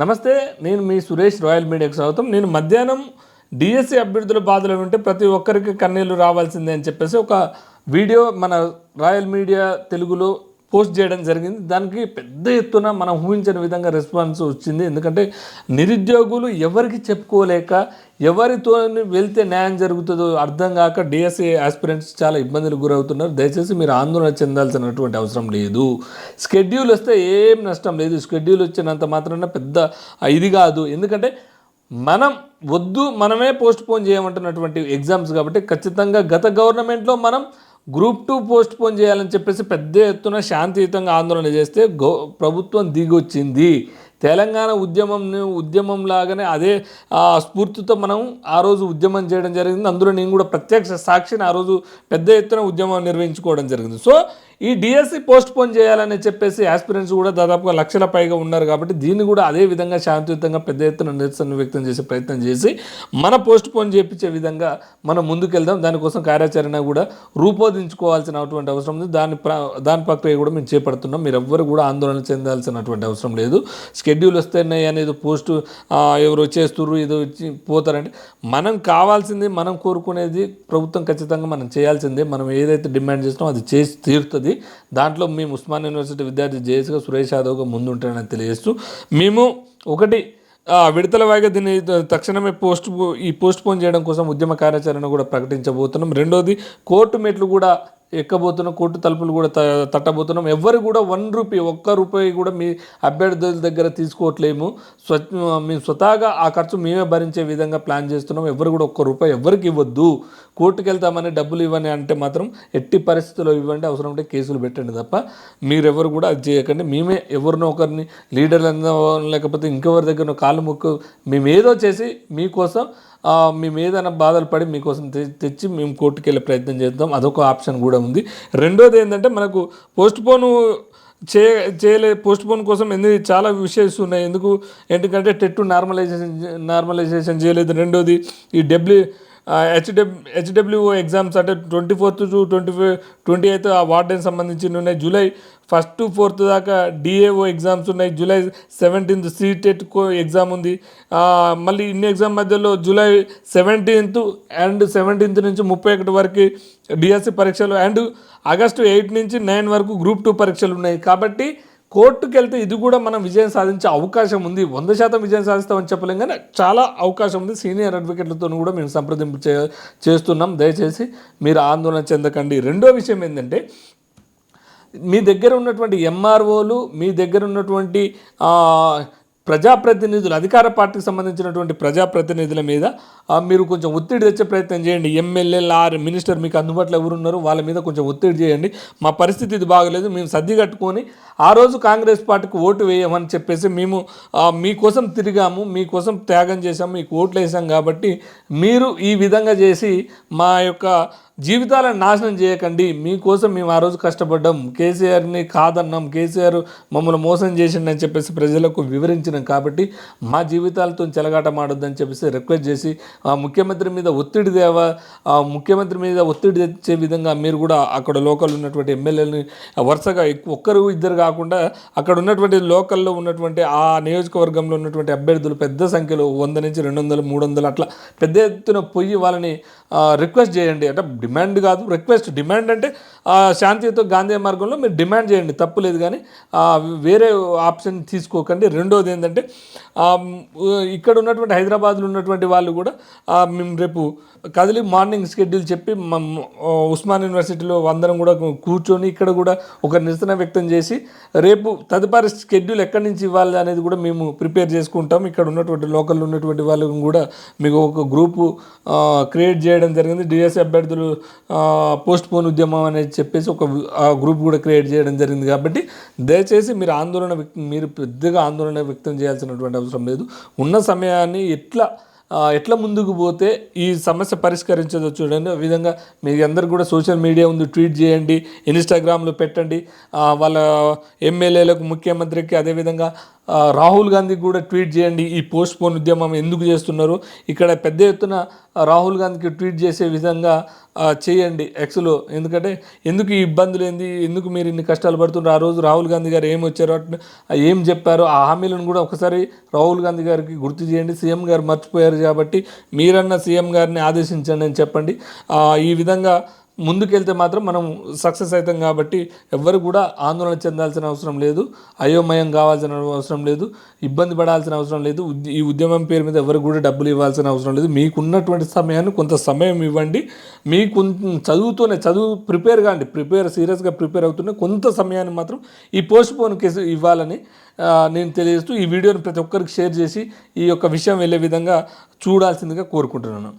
నమస్తే నేను మీ సురేష్ రాయల్ మీడియాకు స్వాగతం. నేను మధ్యాహ్నం డిఎస్సి అభ్యర్థుల బాధలు ఉంటే ప్రతి ఒక్కరికి కన్నీళ్ళు రావాల్సిందే అని చెప్పేసి ఒక వీడియో మన రాయల్ మీడియా తెలుగులో పోస్ట్ చేయడం జరిగింది. దానికి పెద్ద ఎత్తున మనం ఊహించని విధంగా రెస్పాన్స్ వచ్చింది. ఎందుకంటే నిరుద్యోగులు ఎవరికి చెప్పుకోలేక ఎవరితో వెళ్తే న్యాయం జరుగుతుందో అర్థం కాక డిఎస్ఏ ఆస్పిరెంట్స్ చాలా ఇబ్బందులకు గురవుతున్నారు. దయచేసి మీరు ఆందోళన చెందాల్సినటువంటి అవసరం లేదు. స్కెడ్యూల్ వస్తే ఏం నష్టం లేదు. స్కెడ్యూల్ వచ్చినంత మాత్రాన పెద్ద ఇది కాదు. ఎందుకంటే మనం వద్దు మనమే పోస్ట్ పోన్ చేయమంటున్నటువంటి ఎగ్జామ్స్ కాబట్టి ఖచ్చితంగా గత గవర్నమెంట్లో మనం గ్రూప్ టూ పోస్ట్ పోన్ చేయాలని చెప్పేసి పెద్ద ఎత్తున శాంతియుతంగా ఆందోళన చేస్తే గో ప్రభుత్వం దిగొచ్చింది. తెలంగాణ ఉద్యమం ఉద్యమం లాగానే అదే ఆ, స్ఫూర్తితో మనం ఆ రోజు ఉద్యమం చేయడం జరిగింది. అందులో నేను కూడా ప్రత్యక్ష సాక్షిని ఆ రోజు పెద్ద ఎత్తున ఉద్యమం నిర్వహించుకోవడం జరిగింది. సో ఈ డిఎస్సి పోస్ట్ పోన్ చేయాలని చెప్పేసి ఆస్పిరెంట్స్ కూడా దాదాపుగా లక్షల పైగా ఉన్నారు కాబట్టి దీన్ని కూడా అదే విధంగా శాంతియుతంగా పెద్ద ఎత్తున నిరసన వ్యక్తం చేసే ప్రయత్నం చేసి మన పోస్ట్ పోన్ చేయించే విధంగా మనం ముందుకెళ్దాం. దానికోసం కార్యాచరణ కూడా రూపొందించుకోవాల్సినటువంటి అవసరం ఉంది. దాని దాని ప్రక్రియ కూడా మేము చేపడుతున్నాం. మీరు ఎవ్వరు కూడా ఆందోళన చెందాల్సినటువంటి అవసరం లేదు. షెడ్యూల్ వస్తున్నాయి అనేది పోస్టు ఎవరు చేస్తుర్రు ఏదో వచ్చి పోతారంటే మనం కావాల్సింది మనం కోరుకునేది ప్రభుత్వం ఖచ్చితంగా మనం చేయాల్సిందే. మనం ఏదైతే డిమాండ్ చేస్తున్నామో అది చేసి తీరుతుంది. దాంట్లో మేము ఉస్మాన్ యూనివర్సిటీ విద్యార్థి జేఎస్గా సురేష్ యాదవ్గా ముందు ఉంటానని తెలియజేస్తూ మేము ఒకటి విడతల వాయిగా దీన్ని తక్షణమే పోస్ట్ ఈ పోస్ట్ పోన్ చేయడం కోసం ఉద్యమ కార్యాచరణ కూడా ప్రకటించబోతున్నాం. రెండోది కోర్టు మెట్లు కూడా ఎక్కబోతున్నాం కోర్టు తలుపులు కూడా తట్టబోతున్నాం. ఎవరు కూడా వన్ రూపీ ఒక్క రూపాయి కూడా మీ అభ్యర్థుల దగ్గర తీసుకోవట్లేము. స్వ మేము స్వతహాగా ఆ ఖర్చు మేమే భరించే విధంగా ప్లాన్ చేస్తున్నాం. ఎవరు కూడా ఒక్క రూపాయి ఎవరికి ఇవ్వద్దు. కోర్టుకు వెళ్తామని డబ్బులు ఇవ్వని అంటే మాత్రం ఎట్టి పరిస్థితుల్లో ఇవ్వండి. అవసరం ఉంటే కేసులు పెట్టండి తప్ప మీరెవరు కూడా అది చేయకండి. మేమే ఎవరినో ఒకరిని లీడర్లు లేకపోతే ఇంకెవరి దగ్గర కాళ్ళు ముక్కు మేము ఏదో చేసి మీకోసం మేము ఏదైనా బాధలు పడి మీకోసం తె- తెచ్చి మేము కోర్టుకు వెళ్ళే ప్రయత్నం చేద్దాం. అదొక ఆప్షన్ కూడా ఉంది. రెండోది ఏంటంటే మనకు పోస్ట్ పోను చే చేయలే పోస్ట్ పోన్ కోసం ఎందుకు చాలా విషయస్ ఉన్నాయి. ఎందుకు? ఎందుకంటే టెట్ నార్మలైజేషన్ నార్మలైజేషన్ చేయలేదు. రెండోది ఈ డబ్ల్యూ హెచ్డబ్ హెచ్డబ్ల్యూఓ ఎగ్జామ్స్ అంటే twenty fourth to twenty five twenty eighth ఆ వార్డెన్ సంబంధించి ఉన్నాయి. జూలై ఫస్ట్ ఫోర్త్ దాకా డిఏఓ ఎగ్జామ్స్ ఉన్నాయి. జూలై సెవెంటీన్త్ సీటెట్ కో ఎగ్జామ్ ఉంది. మళ్ళీ ఇన్ని ఎగ్జామ్ మధ్యలో జూలై సెవెంటీన్త్ అండ్ సెవెంటీన్త్ నుంచి ముప్పై ఒకటి వరకు డిఎస్సి పరీక్షలు అండ్ ఆగస్టు ఎయిట్ నుంచి నైన్ వరకు గ్రూప్ టూ పరీక్షలు ఉన్నాయి. కాబట్టి కోర్టుకు వెళ్తే ఇది కూడా మనం విజయం సాధించే అవకాశం ఉంది. వంద శాతం విజయం సాధిస్తామని చెప్పలేం కానీ చాలా అవకాశం ఉంది. సీనియర్ అడ్వకేట్లతో కూడా మేము సంప్రదింపు చే చేస్తున్నాం. దయచేసి మీరు ఆందోళన చెందకండి. రెండో విషయం ఏంటంటే మీ దగ్గర ఉన్నటువంటి ఎంఆర్ఓలు మీ దగ్గర ఉన్నటువంటి ప్రజాప్రతినిధులు అధికార పార్టీకి సంబంధించినటువంటి ప్రజాప్రతినిధుల మీద మీరు కొంచెం ఒత్తిడి తెచ్చే ప్రయత్నం చేయండి. ఎమ్మెల్యేలు ఆర్ మినిస్టర్ మీకు అందుబాటులో ఎవరున్నారు వాళ్ళ మీద కొంచెం ఒత్తిడి చేయండి. మా పరిస్థితి ఇది బాగలేదు మేము సర్ది కట్టుకొని ఆ రోజు కాంగ్రెస్ పార్టీకి ఓటు వేయమని చెప్పేసి మేము మీకోసం తిరిగాము మీకోసం త్యాగం చేశాము మీకు ఓట్లు వేసాం కాబట్టి మీరు ఈ విధంగా చేసి మా యొక్క జీవితాలను నాశనం చేయకండి. మీకోసం మేము ఆ రోజు కష్టపడ్డాం. కేసీఆర్ని కాదన్నాం. కేసీఆర్ మమ్మల్ని మోసం చేసిండని చెప్పేసి ప్రజలకు వివరించినాం కాబట్టి మా జీవితాలతో చెలగాటమాడొద్దని చెప్పేసి రిక్వెస్ట్ చేసి ఆ ముఖ్యమంత్రి మీద ఒత్తిడి దేవా ఆ ముఖ్యమంత్రి మీద ఒత్తిడి తెచ్చే విధంగా మీరు కూడా అక్కడ లోకల్ ఉన్నటువంటి ఎమ్మెల్యేలని వరుసగా ఎక్కువ ఒక్కరు ఇద్దరు కాకుండా అక్కడ ఉన్నటువంటి లోకల్లో ఉన్నటువంటి ఆ నియోజకవర్గంలో ఉన్నటువంటి అభ్యర్థులు పెద్ద సంఖ్యలో వంద నుంచి రెండు వందలు మూడు వందలు అట్లా పెద్ద ఎత్తున పొయ్యి వాళ్ళని రిక్వెస్ట్ చేయండి. అంటే డిమాండ్ కాదు రిక్వెస్ట్ డిమాండ్ అంటే ఆ, శాంతియుత గాంధీ మార్గంలో మీరు డిమాండ్ చేయండి తప్పు లేదు కానీ వేరే ఆప్షన్ తీసుకోకండి. రెండోది ఏంటంటే ఇక్కడ ఉన్నటువంటి హైదరాబాద్లో ఉన్నటువంటి వాళ్ళు కూడా మేము రేపు కదిలి మార్నింగ్ షెడ్యూల్ చెప్పి ఉస్మాన్ యూనివర్సిటీలో అందరం కూడా కూర్చొని ఇక్కడ కూడా ఒక నిరసన వ్యక్తం చేసి రేపు తదుపరి షెడ్యూల్ ఎక్కడి నుంచి ఇవ్వాలి అనేది కూడా మేము ప్రిపేర్ చేసుకుంటాం. ఇక్కడ ఉన్నటువంటి లోకల్ ఉన్నటువంటి వాళ్ళకు కూడా మీకు ఒక గ్రూపు క్రియేట్ చేయడం జరిగింది. డిఎస్ అభ్యర్థులు పోస్ట్ పోన్ ఉద్యమం అనేది చెప్పేసి ఒక గ్రూప్ కూడా క్రియేట్ చేయడం జరిగింది కాబట్టి దయచేసి మీరు ఆందోళన మీరు పెద్దగా ఆందోళన వ్యక్తం చేయాల్సినటువంటి అవసరం లేదు. ఉన్న సమయాన్ని ఎట్లా ఎట్లా ముందుకు పోతే ఈ సమస్య పరిష్కరించదో చూడండి. ఆ విధంగా మీ అందరు కూడా సోషల్ మీడియా ఉంది ట్వీట్ చేయండి ఇన్స్టాగ్రామ్లో పెట్టండి. వాళ్ళ ఎమ్మెల్యేలకు ముఖ్యమంత్రికి అదేవిధంగా రాహుల్ గాంధీకి కూడా ట్వీట్ చేయండి. ఈ పోస్ట్ పోన్ ఉద్యమం ఎందుకు చేస్తున్నారు? ఇక్కడ పెద్ద ఎత్తున రాహుల్ గాంధీకి ట్వీట్ చేసే విధంగా చేయండి ఎక్స్లో. ఎందుకంటే ఎందుకు ఈ ఇబ్బందులు ఏంది? ఎందుకు మీరు ఇన్ని కష్టాలు పడుతున్నారు? ఆ రోజు రాహుల్ గాంధీ గారు ఏం వచ్చారో ఏం చెప్పారో ఆ హామీలను కూడా ఒకసారి రాహుల్ గాంధీ గారికి గుర్తు చేయండి. సీఎం గారు మర్చిపోయారు కాబట్టి మీరన్న సీఎం గారిని ఆదేశించండి అని చెప్పండి. ఈ విధంగా ముందుకెళ్తే మాత్రం మనం సక్సెస్ అవుతాం కాబట్టి ఎవ్వరు కూడా ఆందోళన చెందాల్సిన అవసరం లేదు అయోమయం కావాల్సిన అవసరం లేదు ఇబ్బంది పడాల్సిన అవసరం లేదు ఈ ఉద్యమం పేరు మీద ఎవరు కూడా డబ్బులు ఇవ్వాల్సిన అవసరం లేదు. మీకున్నటువంటి సమయాన్ని కొంత సమయం ఇవ్వండి. మీకు చదువుతూనే చదువు ప్రిపేర్ కాండి ప్రిపేర్ సీరియస్గా ప్రిపేర్ అవుతూనే కొంత సమయాన్ని మాత్రం ఈ పోస్ట్ పోన్ కేసు ఇవ్వాలని నేను తెలియజేస్తూ ఈ వీడియోని ప్రతి ఒక్కరికి షేర్ చేసి ఈ యొక్క విషయం వెళ్ళే విధంగా చూడాల్సిందిగా కోరుకుంటున్నాను.